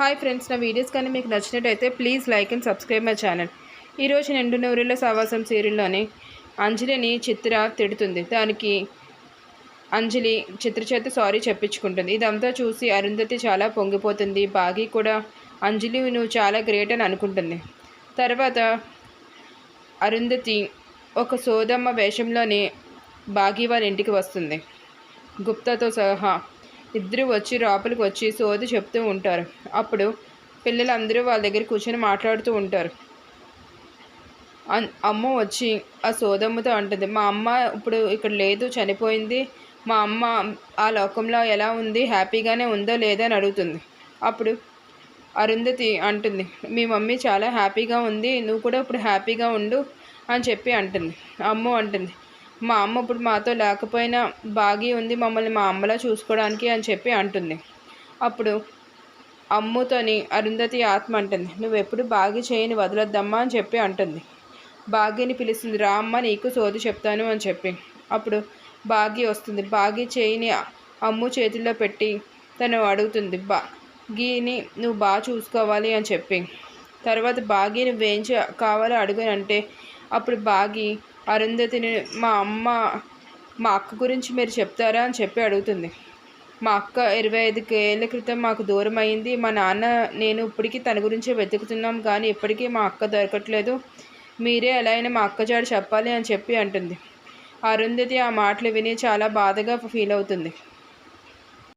Hi friends నా videos కానీ మీకు నచ్చినట్టయితే please like and subscribe my channel. ఈరోజు నిండు నూరిలో సావాసం సీరియల్లోని అంజలిని చిత్ర తిడుతుంది. దానికి అంజలి చిత్ర చేత సారీ చెప్పించుకుంటుంది. ఇదంతా చూసి అరుంధతి చాలా పొంగిపోతుంది. బాగి కూడా అంజలి నువ్వు చాలా గ్రేట్ అని అనుకుంటుంది. తర్వాత అరుంధతి ఒక సోదమ్మ వేషంలోని బాగి వాళ్ళ ఇంటికి వస్తుంది. గుప్తాతో సహా ఇద్దరు వచ్చి లోపలికి వచ్చి సోది చెప్తూ ఉంటారు. అప్పుడు పిల్లలందరూ వాళ్ళ దగ్గర కూర్చొని మాట్లాడుతూ ఉంటారు. అన్- అమ్మ వచ్చి ఆ సోదమ్మతో అంటుంది మా అమ్మ ఇప్పుడు ఇక్కడ లేదు చనిపోయింది. మా అమ్మ ఆ లోకంలో ఎలా ఉంది? హ్యాపీగానే ఉందో లేదో అని అడుగుతుంది. అప్పుడు అరుంధతి అంటుంది మీ మమ్మీ చాలా హ్యాపీగా ఉంది. నువ్వు కూడా ఇప్పుడు హ్యాపీగా ఉండు అని చెప్పి అంటుంది. అమ్మ అంటుంది మా అమ్మ ఇప్పుడు మాతో లేకపోయినా బాగి ఉంది మమ్మల్ని మా అమ్మలా చూసుకోవడానికి అని చెప్పి అంటుంది. అప్పుడు అమ్ముతోని అరుంధతి ఆత్మ అంటుంది నువ్వు ఎప్పుడు బాగి చేయని వదలొద్దమ్మా అని చెప్పి అంటుంది. భాగ్యని పిలుస్తుంది రా అమ్మ నీకు సోది చెప్తాను అని చెప్పి. అప్పుడు భాగ్య వస్తుంది. భాగ్య చేయిని అమ్ము చేతిలో పెట్టి తను అడుగుతుంది బా గీని నువ్వు బాగా చూసుకోవాలి అని చెప్పి. తర్వాత బాగి నువ్వేం కావాలో అడుగునంటే అంటే అప్పుడు బాగి అరుంధతిని మా అమ్మ మా అక్క గురించి మీరు చెప్తారా? అని చెప్పి అడుగుతుంది. మా అక్క ఇరవై ఐదు ఏళ్ళ క్రితం మాకు దూరం అయింది. మా నాన్న నేను ఇప్పటికీ తన గురించే వెతుకుతున్నాం కానీ ఇప్పటికీ మా అక్క దొరకట్లేదు. మీరే ఎలా అయినా మా అక్కజాడు చెప్పాలి అని చెప్పి అంటుంది. అరుంధతి ఆ మాటలు విని చాలా బాధగా ఫీల్ అవుతుంది.